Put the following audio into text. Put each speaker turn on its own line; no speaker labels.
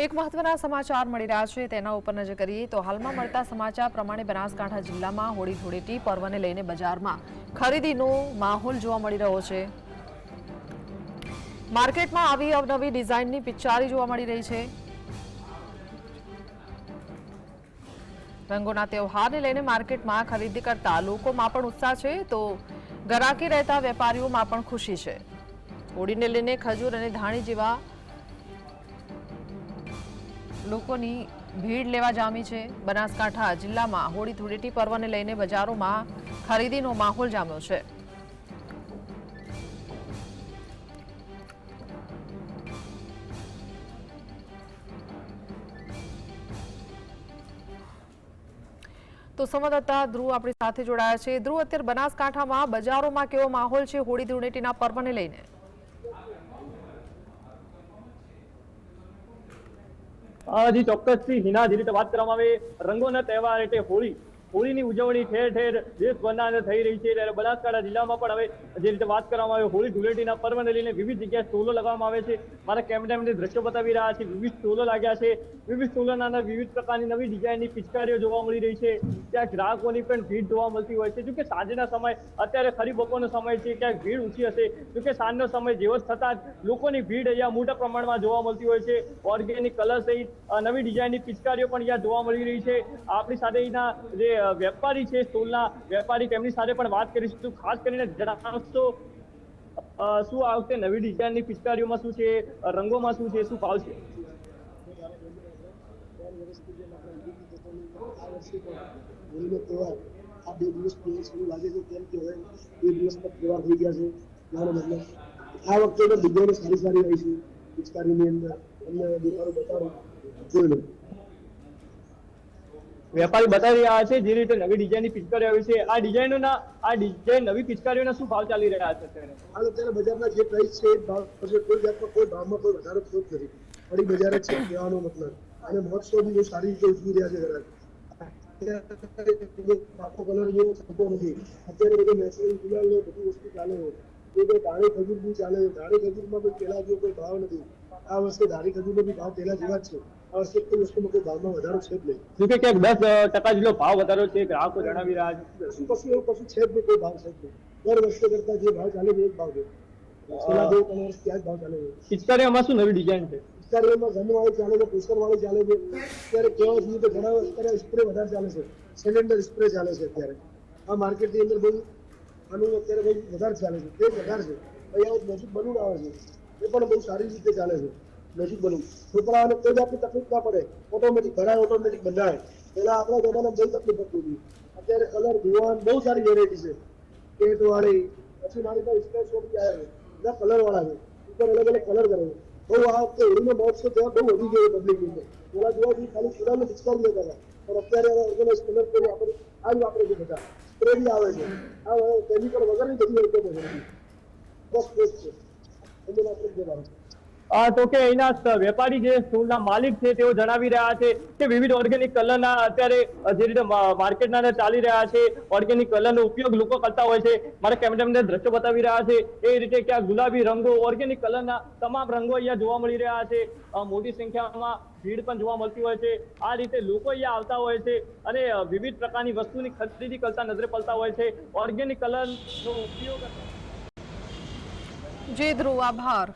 એક મહત્વના સમાચાર મળી રહ્યા છે, તેના ઉપર નજર કરીએ તો હાલમાં મળતા સમાચાર પ્રમાણે બનાસકાંઠા જિલ્લામાં હોળી ધૂળેટી પર્વને લઈને બજારમાં ખરીદીનો માહોલ જોવા મળી રહ્યો છે. માર્કેટમાં આવી અવનવી ડિઝાઇનની પિચારી જોવા મળી રહી છે. રંગોના તહેવારને લઈને માર્કેટમાં ખરીદી કરતા લોકોમાં પણ ઉત્સાહ છે, તો ગરાકી રહેતા વેપારીઓમાં પણ ખુશી છે. હોળીને લઈને ખજૂર અને ધાણી જેવા લોકોની ભીડ લેવા જામી છે. બનાસકાંઠા જિલ્લામાં હોળી ધૂળેટી પર્વને લઈને બજારોમાં ખરીદીનો માહોલ જામ્યો છે. તો સંવાદદાતા ધ્રુવ આપણી સાથે જોડાયા છે. ધ્રુવ, અત્યારે બનાસકાંઠામાં બજારોમાં કેવો માહોલ છે? હોળી ધૂળેટીના પર્વને લઈને.
હજી ચોક્કસથી હિના જે રીતે વાત કરવામાં આવે રંગોના તહેવાર એટલે હોળી. હોળીની ઉજવણી ઠેર ઠેર દેશભરના અંદર થઈ રહી છે ત્યારે બનાસકાંઠા જિલ્લામાં પણ હવે જે રીતે વાત કરવામાં આવે, હોળી ધૂળેટીના પર્વને લઈને વિવિધ જગ્યાએ સ્ટોલો લગાવવામાં આવે છે. મારા કેમેરામેન દ્રશ્યો બતાવી રહ્યા છે. વિવિધ સ્ટોલો લાગ્યા છે. વિવિધ સ્ટોલોના અંદર વિવિધ પ્રકારની નવી ડિઝાઇનની પિચકારીઓ જોવા મળી રહી છે. ત્યાં ગ્રાહકોની પણ ભીડ જોવા મળતી હોય છે. જોકે સાંજના સમય, અત્યારે ખરી બપોરનો સમય છે, ક્યાંક ભીડ ઊંચી હશે. જોકે સાંજનો સમય જેવો થતાં જ લોકોની ભીડ અહીંયા મોટા પ્રમાણમાં જોવા મળતી હોય છે. ઓર્ગેનિક કલર સહિત નવી ડિઝાઇનની પિચકારીઓ પણ અહીંયા જોવા મળી રહી છે. આપણી સાથેના જે વેપારી છે, સ્ટોલના વેપારી તેમની સાથે પણ વાત કરીશું. ખાસ કરીને જણાવશો શું આ વખતે નવી ડિઝાઇનની પિચકારીઓમાં શું છે, રંગોમાં શું છે, શું ભાવ છે?
આ બે દિવસ દિવસ લાગે છે કેમ કે હવે બે દિવસ પર તહેવાર થઈ ગયા છે મારો મતલબ આ વખતે તો સારી સારી આવી છે, પિચકારીની અંદર. અમને દુકાનો બતાવો. જોઈ લો.
વેપારી બતાવી રહ્યા છે જે રીતે નવી ડિઝાઇનની પિચકારી આવી છે. આ ડિઝાઇનોના આ ડિઝાઇન નવી પિચકારીઓના શું ભાવ ચાલી રહ્યા છે અત્યારે?
હાલ અત્યારે બજારના જે પ્રાઇસ છે ભાવ છે કોઈ જાતનો કોઈ ભાવમાં કોઈ વધારો થયો જ નથી. પડી બજાર જ છે, કહેવાનો મતલબ. અને મહોત્સવ બહુ સારી રીતે ઉજવી રહ્યા છે ઘરાક પાકો કલર જેવો થતો નથી. અત્યારે બધું નેચરલ ગુલાલ ને બધી વસ્તુ ચાલે છે. એ કોઈ ધાણી ખજૂર બી ચાલે છે. ધાણી ખજૂરમાં કોઈ પેલા જેવો કોઈ ભાવ નથી. આ વર્ષે ધાણી ખજૂરનો ભાવ પહેલા જેવા છે. આ વર્ષે કોઈ વસ્તુ કોઈ ભાવમાં વધારો છે જ નહીં.
જોકે ક્યાંક દસ ટકા જેટલો ભાવ વધારો છે ગ્રાહકો જણાવી રહ્યા છે?
શું કશું એવું કશું છે જ નહીં કોઈ ભાવ છે જ નહીં. દર વર્ષે કરતા જે ભાવ ચાલે છે એ જ ભાવ છે. છેલ્લા બે ત્રણ વર્ષ ત્યાં જ ભાવ ચાલે છે.
પિચકારીઓમાં શું નવી ડિઝાઇન છે?
વિસ્તારોમાં ગનવાળી ચાલે છે પુષ્કર વાળી ચાલે છે. અત્યારે કહેવા જોઈએ તો ઘણા અત્યારે સ્પ્રે વધારે ચાલે છે. સિલિન્ડર સ્પ્રે ચાલે છે અત્યારે. આ માર્કેટની અંદર બહુ આનું અત્યારે બહુ વધારે ચાલે છે. તે વધારે છે. અહીંયા મેજિક બલૂન આવે છે. એ પણ બહુ સારી રીતે ચાલે છે. નજીક બલૂન છોકરાઓને કોઈ જાતની તકલીફ ના પડે. ઓટોમેટિક ભરાય ઓટોમેટિક બંધાય. પેલા આપણા જમાનામાં બહુ તકલીફ પડતી હતી. અત્યારે કલર ધોવાન બહુ સારી વેરાયટી છે. પેટ વાળી, પછી મારી પાસે શોપ બી આવ્યા છે. બધા કલર વાળા છે. ઉપર અલગ અલગ કલર કરે છે. બહુ આ વખતે હોળીનો મહોત્સવ ત્યાં બહુ વધી ગયો પબ્લિક અંદર. પેલા જોવા જઈએ ખાલી સુરાનો ડિસ્કાઉન્ટ લેતા હતા. પણ અત્યારે ઓર્ગેનાઇઝ કલર કરી આપણે આ જ વાપરે છે બધા. સ્પ્રે આવે છે. આ કેમિકલ વગરની બધી આઈટમો છે બસ બેસ્ટ છે
તો કે અહીંના વેપારી જે સ્ટોલના માલિક છે તેઓ જણાવી રહ્યા છે કે વિવિધ ઓર્ગેનિક કલરના અત્યારે જે રીતે માર્કેટના ચાલી રહ્યા છે ઓર્ગેનિક કલરનો ઉપયોગ લોકો કરતા હોય છે. મારા કેમેરામેન દ્રશ્યો બતાવી રહ્યા છે. એ રીતે ક્યાં ગુલાબી રંગો ઓર્ગેનિક કલરના તમામ રંગો અહીંયા જોવા મળી રહ્યા છે. મોટી સંખ્યામાં ભીડ પણ જોવા મળતી હોય છે. આ રીતે લોકો અહીંયા આવતા હોય છે અને વિવિધ પ્રકારની વસ્તુની ખરીદી કરતા નજરે પડતા હોય છે. ઓર્ગેનિક કલરનો ઉપયોગ
જી ધ્રુવ આભાર